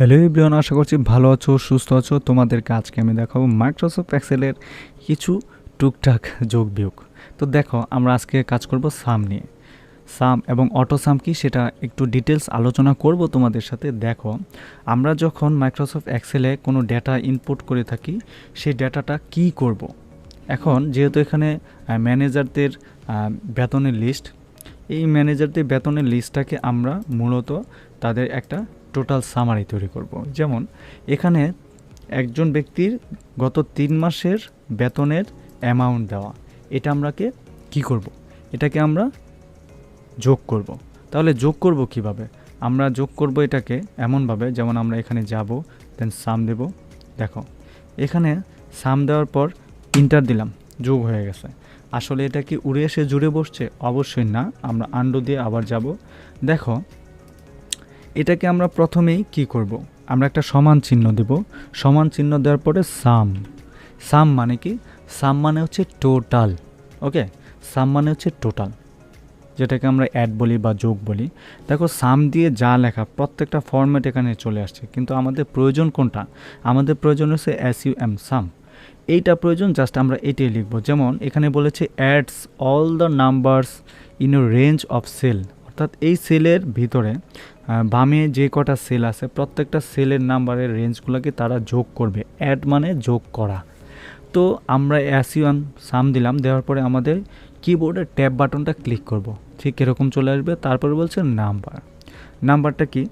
Hello everyone, আশা করছি ভালো আছো, সুস্থ আছো। তোমাদেরকে আজকে আমি দেখাবো মাইক্রোসফট এক্সেলের কিছু টুকটাক যোগ বিয়োগ। তো দেখো, আমরা আজকে কাজ করব সাম নিয়ে। সাম এবং অটো সাম কি সেটা একটু ডিটেলস আলোচনা করব তোমাদের সাথে। দেখো, আমরা যখন মাইক্রোসফট এক্সেলে কোনো ডেটা ইনপুট করে থাকি, সেই ডেটাটা কি করব। এখন যেহেতু এখানে ম্যানেজারদের বেতনের লিস্ট এই ম্যানেজারদের বেতনের লিস্টটাকে আমরা মূলত তাদের একটা টোটাল সামারি তৈরি করব। যেমন, এখানে একজন ব্যক্তির গত তিন মাসের বেতনের অ্যামাউন্ট দেওয়া এটা আমরাকে কি করব। এটাকে আমরা যোগ করব। তাহলে যোগ করব কীভাবে আমরা যোগ করব এটাকে এমনভাবে, যেমন আমরা এখানে যাব দেন সাম দেব দেখো, এখানে সাম দেওয়ার পর ইন্টার দিলাম, যোগ হয়ে গেছে আসলে এটা কি উড়ে এসে জুড়ে বসছে অবশ্যই না, আমরা আন্ডু দিয়ে আবার যাব দেখো এটাকে আমরা প্রথমেই কি করব। আমরা একটা সমান চিহ্ন দেব। সমান চিহ্ন দেওয়ার পরে সাম। সাম মানে কি? সাম মানে হচ্ছে টোটাল ওকে সাম মানে হচ্ছে টোটাল যেটাকে আমরা অ্যাড বলি বা যোগ বলি। দেখো, সাম দিয়ে যা লেখা প্রত্যেকটা ফর্ম্যাট এখানে চলে আসছে, কিন্তু আমাদের প্রয়োজন কোনটা? আমাদের প্রয়োজন হচ্ছে এস ইউ এম সাম। এইটা প্রয়োজন জাস্ট আমরা এটাই লিখব। যেমন, এখানে বলেছে adds all the numbers in range of cell অর্থাৎ এই সেলের ভিতরে বামে যে কটা সেল আছে, প্রত্যেকটা সেলের নাম্বারের রেঞ্জগুলোকে তারা যোগ করবে অ্যাড মানে যোগ করা। তো আমরা অ্যাসিওয়ান সাম দিলাম, দেওয়ার পরে আমাদের কিবোর্ডের ট্যাব বাটনটা ক্লিক করব। ঠিক এরকম চলে আসবে, তারপরে বলছে নাম্বার নাম্বারটা কি?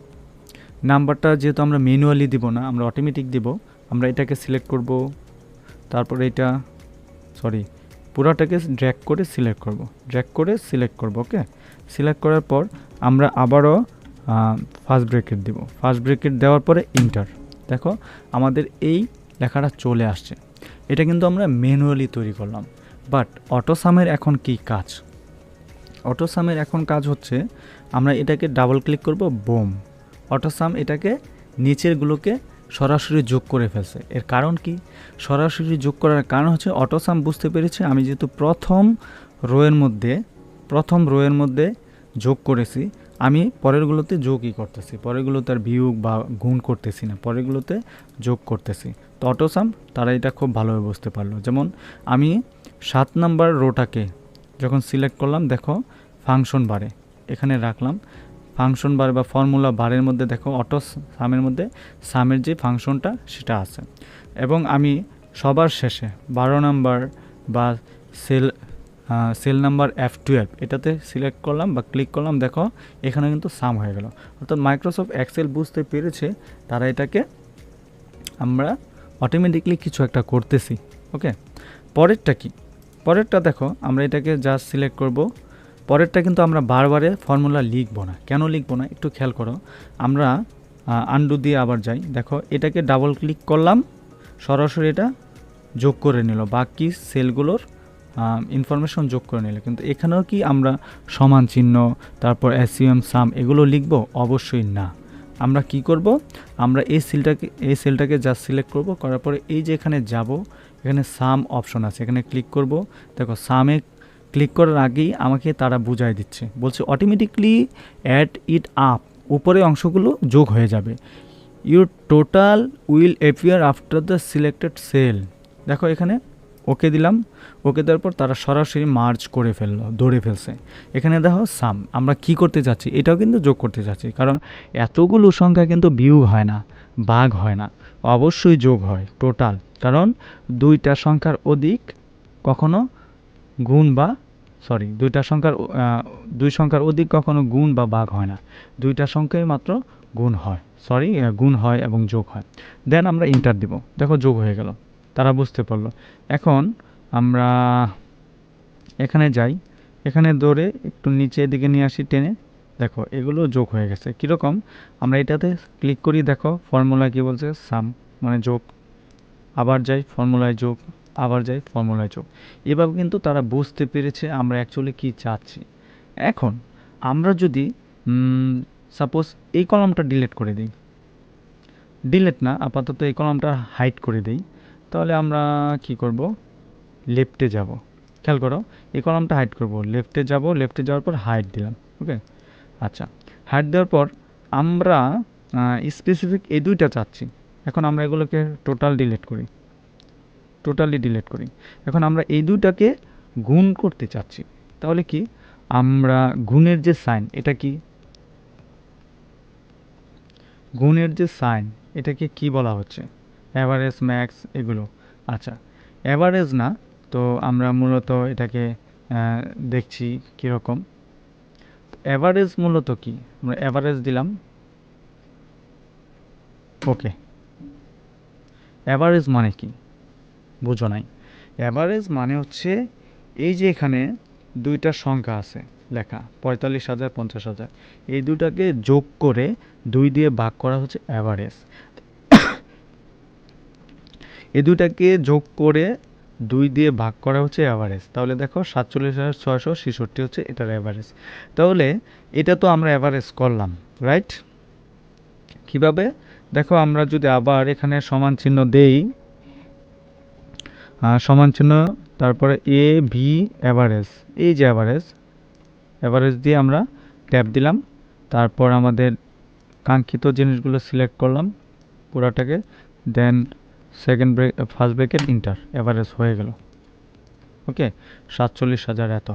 নাম্বারটা যেহেতু আমরা ম্যানুয়ালি দিব না, আমরা অটোমেটিক দিব, আমরা এটাকে সিলেক্ট করব, তারপরে এটা সরি পুরাটাকে ড্র্যাক করে সিলেক্ট করব। ড্র্যাক করে সিলেক্ট করব ওকে সিলেক্ট করার পর আমরা আবারও ফার্স্ট ব্রেকেট দিব। ফার্স্ট ব্রেকেট দেওয়ার পরে ইন্টার দেখো, আমাদের এই লেখাটা চলে আসছে। এটা কিন্তু আমরা ম্যানুয়ালি তৈরি করলাম। বাট অটোসামের এখন কি কাজ? অটোসামের এখন কাজ হচ্ছে, আমরা এটাকে ডাবল ক্লিক করব বোম অটোসাম এটাকে নিচেরগুলোকে সরাসরি যোগ করে ফেলছে। এর কারণ কি? সরাসরি যোগ করার কারণ হচ্ছে অটোসাম বুঝতে পেরেছে, আমি যেহেতু প্রথম রোয়ের মধ্যে, প্রথম রোয়ের মধ্যে যোগ করেছি আমি পরেরগুলোতে যোগই করতেছি। পরেরগুলোতে আর বিয়োগ বা গুণ করতেছি না। পরেরগুলোতে যোগ করতেছি। তো অটোসাম তারা এটা খুব ভালোভাবে বুঝতে পারল। যেমন আমি সাত নাম্বার রোটাকে যখন সিলেক্ট করলাম, দেখো ফাংশন বারে, এখানে রাখলাম। ফাংশন বার বা ফর্মুলা বারের মধ্যে দেখো অটো সামের মধ্যে সামের যে ফাংশনটা সেটা আছে। এবং আমি সবার শেষে বারো নাম্বার বা cell cell number F twelve এটাতে সিলেক্ট করলাম বা ক্লিক করলাম, দেখো, এখানে কিন্তু সাম হয়ে গেল। অর্থাৎ মাইক্রোসফট এক্সেল বুঝতে পেরেছে তারা এটাকে আমরা অটোমেটিকলি কিছু একটা করতেছি ওকে পরেরটা কি? পরেরটা দেখো, আমরা এটাকে জাস্ট সিলেক্ট করব। পরেরটা কিন্তু আমরা বারবারে ফর্মুলা লিখব না। কেন লিখব না? একটু খেয়াল করো। আমরা আন্ডু দিয়ে আবার যাই। দেখো, এটাকে ডাবল ক্লিক করলাম, সরাসরি এটা যোগ করে নিল। বাকি সেলগুলোর ইনফরমেশন যোগ করে নিলে। কিন্তু এখানেও কি আমরা সমান চিহ্ন, তারপর এসইউএম সাম এগুলো লিখব? অবশ্যই না। আমরা কি করব? আমরা এই সেলটাকে এই সেলটাকে জাস্ট সিলেক্ট করব, করার পরে এই যে এখানে যাব, এখানে সাম অপশন আছে। এখানে ক্লিক করব। দেখো সামে ক্লিক করার আগেই আমাকে তারা বুঝাই দিচ্ছে। বলছে অটোমেটিকলি অ্যাড ইট আপ উপরে অংশগুলো যোগ হয়ে যাবে। Your total will appear after the selected cell দেখো এখানে ওকে দিলাম। ওকে দেওয়ার পর তারা সরাসরি মার্চ করে ফেলল দৌড়ে ফেলছে। এখানে দেখো সাম, আমরা কি করতে চাচ্ছি? এটাও কিন্তু যোগ করতে চাচ্ছি। কারণ এতগুলো সংখ্যা কিন্তু বিয়োগ হয় না বাঘ হয় না। অবশ্যই যোগ হয়, টোটাল। কারণ দুইটা সংখ্যার অধিক কখনো গুণ বা, সরি, দুইটা সংখ্যার দুই সংখ্যার অধিক কখনো গুণ বা বাঘ হয় না। দুইটা সংখ্যাই মাত্র গুণ হয়। সরি গুণ হয় এবং যোগ হয়। দেন আমরা ইন্টার দিব। দেখো যোগ হয়ে গেল। তারা বুঝতে পারল। এখন আমরা এখানে যাই। এখানে দৌড়ে একটু নিচের দিকে নিয়ে আসি টেনে। দেখো, এগুলো যোগ হয়ে গেছে। কীরকম? আমরা এটাতে ক্লিক করি, দেখো, ফর্মুলা কী বলছে? সাম মানে যোগ। আবার যাই, ফর্মুলায় যোগ, আবার যাই, ফর্মুলায় যোগ। এভাবে কিন্তু তারা বুঝতে পেরেছে আমরা অ্যাকচুয়ালি কী চাচ্ছি। এখন আমরা যদি সাপোজ এই কলমটা ডিলিট করে দিই। ডিলেট না, আপাতত এই কলমটা হাইড করে দিই। তাহলে আমরা কি করব? লেফটে যাব। খেয়াল করো, এই কলামটা হাইড করব। লেফটে যাব লেফটে যাওয়ার পর হাইট দিলাম ওকে আচ্ছা হাইট দেওয়ার পর আমরা স্পেসিফিক এই দুইটা চাচ্ছি। এখন আমরা এগুলোকে টোটাল ডিলিট করি। টোটালি ডিলিট করি। এখন আমরা এই দুইটাকে গুণ করতে চাচ্ছি। তাহলে কি? আমরা গুণের যে সাইন এটা কি? গুণের যে সাইন এটাকে কি বলা হচ্ছে? অ্যাভারেজ ম্যাক্স এগুলো। আচ্ছা অ্যাভারেজ না, তো আমরা মূলত এটাকে দেখছি কীরকম। অ্যাভারেজ মূলত কি? আমরা অ্যাভারেজ দিলাম। ওকে অ্যাভারেজ মানে কি? বুঝো নাই। অ্যাভারেজ মানে হচ্ছে, এই যে এখানে দুইটা সংখ্যা আছে লেখা, পঁয়তাল্লিশ হাজার, পঞ্চাশ হাজার। এই দুটাকে যোগ করে দুই দিয়ে ভাগ করা হচ্ছে অ্যাভারেজ এই দুটাকে যোগ করে দুই দিয়ে ভাগ করা হচ্ছে অ্যাভারেজ তাহলে দেখো সাতচল্লিশ হাজার ছয়শো ছেষট্টি হচ্ছে এটার অ্যাভারেজ তাহলে এটা তো আমরা অ্যাভারেজ করলাম রাইট কীভাবে? দেখো আমরা যদি আবার এখানে সমান চিহ্ন দেই সমান চিহ্ন, তারপরে এ ভি অ্যাভারেজ এই যে অ্যাভারেজ অ্যাভারেজ দিয়ে আমরা ট্যাপ দিলাম। তারপর আমাদের কাঙ্ক্ষিত জিনিসগুলো সিলেক্ট করলাম, পুরাটাকে। দেন সেকেন্ড ব্রেক ফার্স্ট ব্রেকের ইন্টার অ্যাভারেজ হয়ে গেল। ওকে সাতচল্লিশ হাজার এত।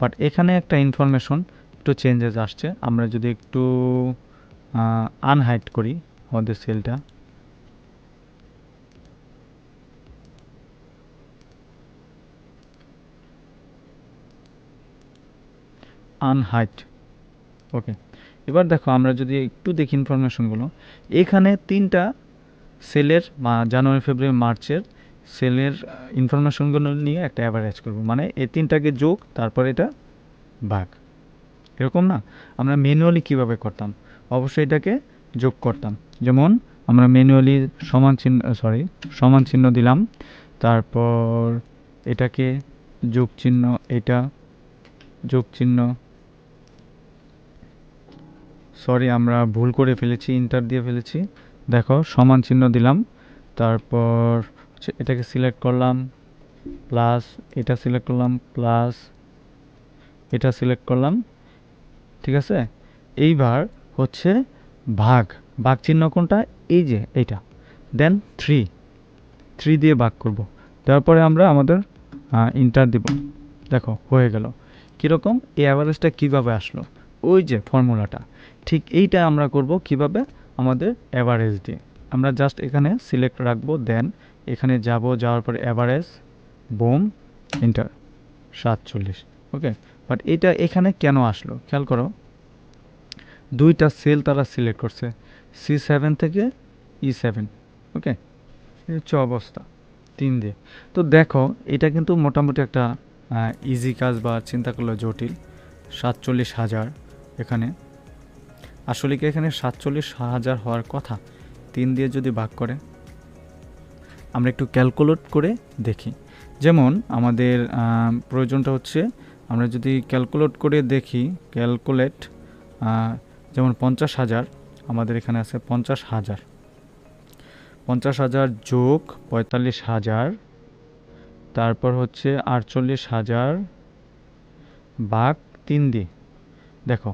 বাট এখানে একটা ইনফরমেশন একটু চেঞ্জেস আসছে। আমরা যদি একটু আনহাইট করি আমাদের সেলটা আনহাইট ওকে এবার দেখো আমরা যদি একটু দেখি ইনফরমেশনগুলো এখানে তিনটা সেলের জানুয়ারি, ফেব্রুয়ারি, মার্চের সেলের ইনফরমেশনগুলো নিয়ে একটা অ্যাভারেজ করব। মানে এই তিনটাকে যোগ, তারপর এটা ভাগ। এরকম না? আমরা ম্যানুয়ালি কীভাবে করতাম? অবশ্যই এটাকে যোগ করতাম। যেমন আমরা ম্যানুয়ালি সমান চিহ্ন সরি সমান চিহ্ন দিলাম। তারপর এটাকে যোগ চিহ্ন, এটা যোগ চিহ্ন। সরি আমরা ভুল করে ফেলেছি ইন্টার দিয়ে ফেলেছি। দেখো, সমান চিহ্ন দিলাম। তারপর এটাকে সিলেক্ট করলাম প্লাস এটা সিলেক্ট করলাম প্লাস এটা সিলেক্ট করলাম, ঠিক আছে? এইবার হচ্ছে ভাগ। ভাগ চিহ্ন কোনটা? এই যে এইটা। দেন থ্রি থ্রি দিয়ে ভাগ করব। তারপরে আমরা আমাদের ইন্টার দিব। দেখো, হয়ে গেল। কীরকম? এই অ্যাভারেজটা কীভাবে আসলো? ওই যে ফর্মুলাটা ঠিক এইটা আমরা করব কীভাবে? আমাদের অ্যাভারেজ দিয়ে আমরা জাস্ট এখানে সিলেক্ট রাখব দেন এখানে যাব, যাওয়ার পরে অ্যাভারেজ বোম ইন্টার সাতচল্লিশ ওকে বাট এটা এখানে কেন আসলো? খেয়াল করো, দুইটা সেল তারা সিলেক্ট করছে সি সেভেন থেকে ই সেভেন ওকে হচ্ছে অবস্থা, তিন দিয়ে। তো দেখো, এটা কিন্তু মোটামুটি একটা ইজি কাজ বা চিন্তা করলে জটিল, সাতচল্লিশ হাজার এখানে। আসলে কি এখানে সাতচল্লিশ হাজার হওয়ার কথা? তিন দিয়ে যদি ভাগ করে? আমরা একটু ক্যালকুলেট করে দেখি। যেমন আমাদের প্রয়োজনটা হচ্ছে আমরা যদি ক্যালকুলেট করে দেখি ক্যালকুলেট যেমন পঞ্চাশ হাজার, আমাদের এখানে আছে পঞ্চাশ হাজার। পঞ্চাশ হাজার যোগ পঁয়তাল্লিশ হাজার, তারপর হচ্ছে আটচল্লিশ হাজার বাঘ তিন দিয়ে। দেখো,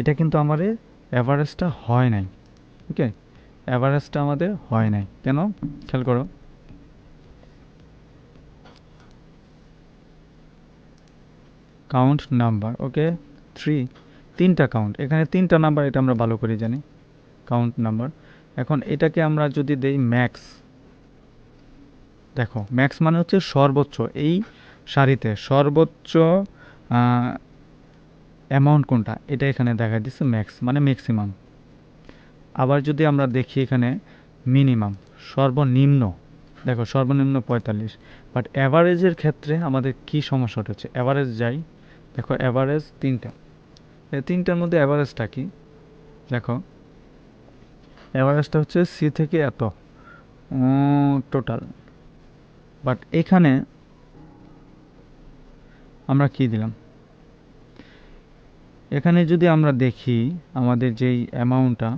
এটা কিন্তু আমাদের অ্যাভারেজটা হয় নাই ওকে অ্যাভারেজটা আমাদের হয় নাই, কেন? খেয়াল করো। কাউন্ট নাম্বার ওকে থ্রি তিনটা কাউন্ট এখানে তিনটা নাম্বার এটা আমরা ভালো করে জানি কাউন্ট নাম্বার এখন এটাকে আমরা যদি দেই ম্যাক্স দেখো ম্যাক্স মানে হচ্ছে সর্বোচ্চ, এই সারিতে সর্বোচ্চ অ্যামাউন্ট কোনটা? এটা এখানে দেখা দিচ্ছে ম্যাক্স মানে ম্যাক্সিমাম আবার যদি আমরা দেখি এখানে মিনিমাম সর্বনিম্ন। দেখো, সর্বনিম্ন পঁয়তাল্লিশ। বাট অ্যাভারেজের ক্ষেত্রে আমাদের কি সমস্যাটা হচ্ছে? অ্যাভারেজ যাই, দেখো অ্যাভারেজ তিনটা। এই তিনটার মধ্যে অ্যাভারেজটা কি? দেখো অ্যাভারেজটা হচ্ছে সি থেকে এত টোটাল বাট এখানে আমরা কি দিলাম? এখানে যদি আমরা দেখি আমাদের যেই অ্যামাউন্টটা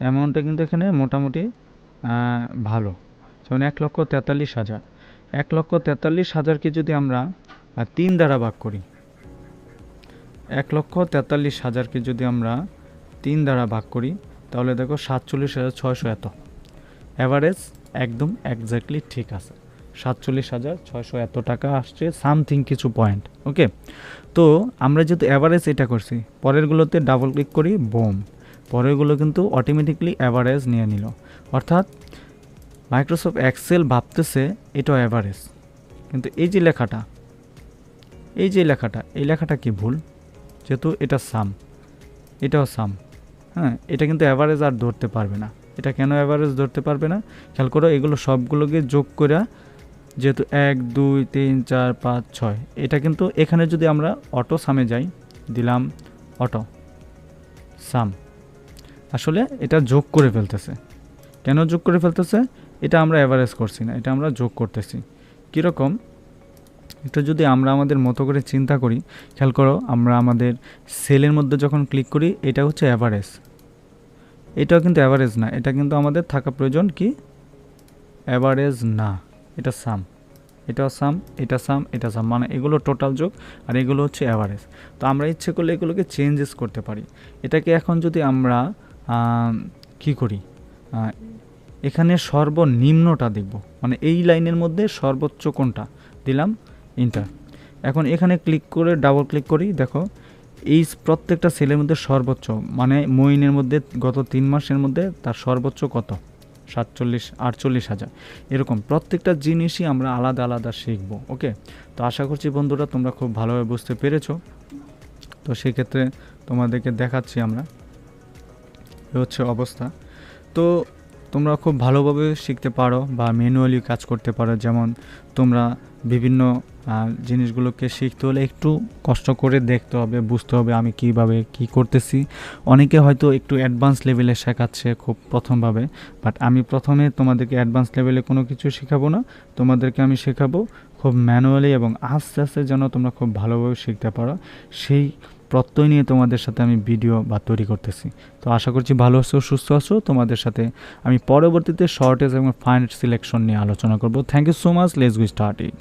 অ্যামাউন্টটা কিন্তু এখানে মোটামুটি ভালো। যেমন এক লক্ষ তেতাল্লিশ হাজার। এক লক্ষ তেতাল্লিশ হাজারকে যদি আমরা তিন দ্বারা ভাগ করি, এক লক্ষ তেতাল্লিশ হাজারকে যদি আমরা তিন দ্বারা ভাগ করি, তাহলে দেখো সাতচল্লিশ হাজার ছয়শো এত। অ্যাভারেজ একদম একজ্যাক্টলি ঠিক আছে। সাতচল্লিশ হাজার ছয়শো এত টাকা আসছে সামথিং কিছু পয়েন্ট ওকে তো আমরা যেহেতু অ্যাভারেজ এটা করছি, পরেরগুলোতে ডাবল ক্লিক করি বোম পরেরগুলো কিন্তু অটোমেটিকলি অ্যাভারেজ নিয়ে নিল। অর্থাৎ মাইক্রোসফট এক্সেল ভাবতেছে এটা অ্যাভারেজ কিন্তু এই যে লেখাটা, এই যে লেখাটা, এই লেখাটা কি ভুল? যেহেতু এটা সাম এটাও সাম হ্যাঁ এটা কিন্তু অ্যাভারেজ আর ধরতে পারবে না। এটা কেন অ্যাভারেজ ধরতে পারবে না? খেয়াল করো, এগুলো সবগুলোকে যোগ করে যেহেতু এক, দুই, তিন, চার, পাঁচ, ছয়। এটা কিন্তু এখানে যদি আমরা অটো সামে যাই, দিলাম অটো, সাম। আসলে এটা যোগ করে ফেলতেছে। কেন যোগ করে ফেলতেছে? এটা আমরা অ্যাভারেজ করছি না, এটা আমরা যোগ করতেছি। কীরকম? এটা যদি আমরা আমাদের মতো করে চিন্তা করি, খেয়াল করো, আমরা আমাদের সেলের মধ্যে যখন ক্লিক করি, এটা হচ্ছে অ্যাভারেজ এটাও কিন্তু অ্যাভারেজ না, এটা কিন্তু আমাদের থাকা প্রয়োজন কি? অ্যাভারেজ না। এটা সাম এটা সাম এটা সাম এটা সাম মানে এগুলো টোটাল যোগ আর এগুলো হচ্ছে অ্যাভারেজ তো আমরা ইচ্ছে করলে এগুলোকে চেঞ্জেস করতে পারি। এটাকে এখন যদি আমরা আম, কি করি? এখানে সর্বনিম্নটা দেখব। মানে এই লাইনের মধ্যে সর্বোচ্চ কোনটা? দিলাম ইন্টার এখন এখানে ক্লিক করে ডাবল ক্লিক করি দেখো এই প্রত্যেকটা সেলের মধ্যে সর্বোচ্চ মানে মইনের মধ্যে গত তিন মাসের মধ্যে তার সর্বোচ্চ কত? সাতচল্লিশ, আটচল্লিশ হাজার। এরকম প্রত্যেকটা জিনিসই আমরা আলাদা আলাদা শিখব, ওকে? তো আশা করছি বন্ধুরা তোমরা খুব ভালোভাবে বুঝতে পেরেছ। তো সেক্ষেত্রে তোমাদেরকে দেখাচ্ছি আমরা। এ হচ্ছে অবস্থা। তো তোমরা খুব ভালোভাবে শিখতে পারো বা ম্যানুয়ালি কাজ করতে পারো। যেমন তোমরা বিভিন্ন জিনিসগুলোকে শিখতে হলে একটু কষ্ট করে দেখতে হবে, বুঝতে হবে আমি কীভাবে কি করতেছি। অনেকে হয়তো একটু অ্যাডভান্স লেভেলে শেখাচ্ছে খুব প্রথমভাবে বাট আমি প্রথমে তোমাদেরকে অ্যাডভান্স লেভেলে কোনো কিছু শেখাবো না, তোমাদেরকে আমি শেখাবো খুব ম্যানুয়ালি এবং আস্তে আস্তে যেন তোমরা খুব ভালোভাবে শিখতে পারো। সেই প্রত্যয় নিয়ে তোমাদের সাথে আমি ভিডিও বা তৈরি করতেছি। তো আশা করছি ভালো আছো, সুস্থ আছো, তোমাদের সাথে আমি পরবর্তীতে শর্টেজ এবং ফাইন সিলেকশন নিয়ে আলোচনা করব। Thank you so much let's go start it